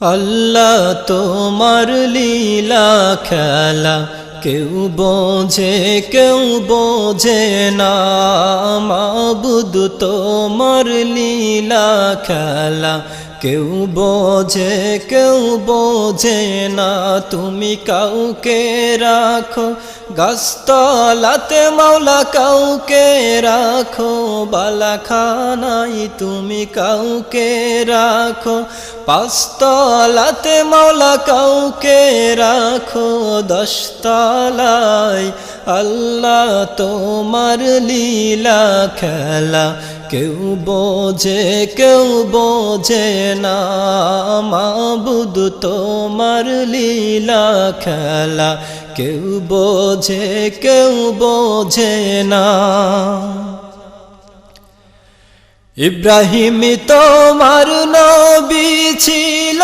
আল্লাহ তোমার লীলা খেলা কেউ বোঝে কেউ বোঝে না মাবুদ তোমার লীলা খেলা। কেউ বোঝে কেউ বোঝে না, তুমি কাউকে রাখো। গাছতলাতে মাওলা কাউকে রাখো বালা বালাখানাই তুমি কাউকে রাখো। পাঁচতলাতে মাওলা কাউকে রাখো, দশতলায় আল্লাহ তোমার লীলা খেলা, কেউ বোঝে কেউ বোঝে না। মাবুদ তোমার লীলা খেলা, কেউ বোঝে কেউ বোঝে না। ইব্রাহিম তোমার ছিল